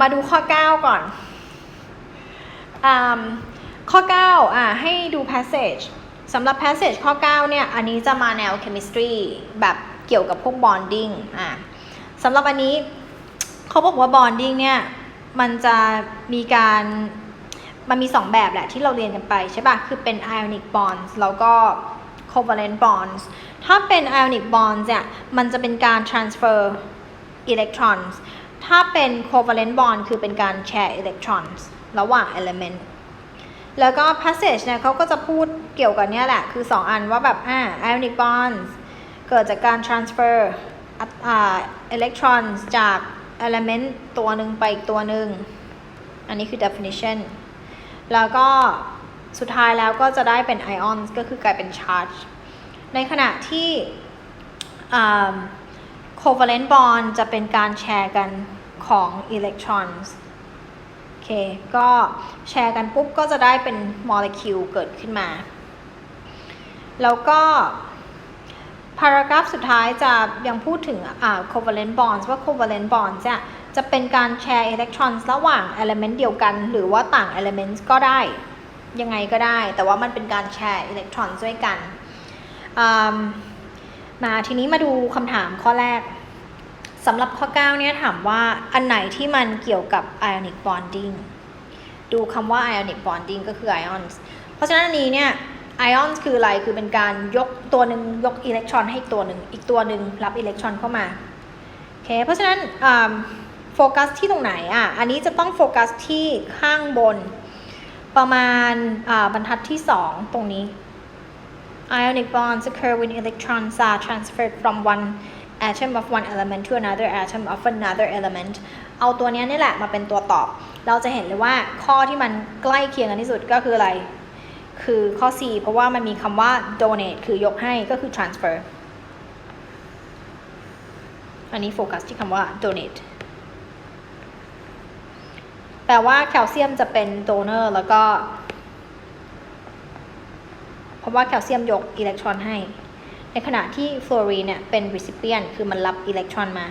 มาดูข้อ 9 ก่อนอข้อ 9 อ่าให้ดู passage สำหรับ passage ข้อ 9 เนี่ย อันนี้จะมาแนว chemistry แบบเกี่ยวกับพวก bonding อ่าสำหรับอันนี้เขาบอกว่า bonding เนี่ย มันจะมีการมันมี 2 แบบแหละที่เราเรียนกันไปใช่ปะคือเป็น ionic bonds แล้วก็ covalent bonds ถ้าเป็น ionic bonds เนี่ย มันจะเป็นการ transfer electrons ถ้าเป็น covalent bond คือเป็นการ share electrons ระหว่าง element แล้วก็ passage เนี่ยเขาก็จะพูดเกี่ยวกับเนี้ยแหละ คือ 2 อันว่าแบบอ่า ionic bonds เกิดจากการ transfer อ่า electrons จาก element ตัวหนึ่งไปอีกตัวหนึ่ง อันนี้คือ definition แล้วก็สุดท้ายแล้วก็จะได้เป็น ions ก็คือกลายเป็น charge ในขณะที่อ่า covalent bond จะเป็นการแชร์กัน ของ electrons โอเค ก็แชร์กันปุ๊บก็จะได้เป็นโมเลกุลเกิดขึ้นมา แล้วก็ paragraph สุดท้ายจะยังพูดถึงอ่า covalent bonds ว่า covalent bonds เนี่ยจะเป็นการแชร์ electrons ระหว่าง element เดียวกัน หรือว่าต่าง elements ก็ได้ ยังไงก็ได้ แต่ว่ามันเป็นการแชร์ electrons ด้วยกัน มาทีนี้มาดูคำถามข้อแรก สำหรับข้อ 9 เนี่ยถามว่าอันไหนที่มันเกี่ยวกับ ionic bonding ดูคำว่า ionic bonding ก็คือ ions เพราะฉะนั้นอันนี้เนี่ย ions คืออะไร คือเป็นการยกตัวหนึ่งยกอิเล็กตรอนให้อีกตัวหนึ่ง อีกตัวหนึ่งรับอิเล็กตรอนเข้ามา โอเค เพราะฉะนั้นโฟกัสที่ตรงไหนอะ อันนี้จะต้องโฟกัสที่ข้างบน ประมาณบรรทัดที่ 2 ตรงนี้ Ionic bonds occur when electrons are transferred from one atom of one element to another atom of another element เอาตัวนี้นี่แหละมาเป็นตัวตอบ เราจะเห็นเลยว่าข้อที่มันใกล้เคียงกันที่สุดก็คืออะไร คือข้อ C เพราะว่ามันมีคำว่า donate คือยกให้ก็คือ transfer อันนี้โฟกัสที่คำว่า donate แปลว่าแคลเซียมจะเป็น donor แล้วก็ เพราะว่าแคลเซียมยกอิเล็กตรอนให้ ในขณะที่ฟลูออรีนเนี่ยเป็น recipient คือมันรับอิเล็กตรอนมา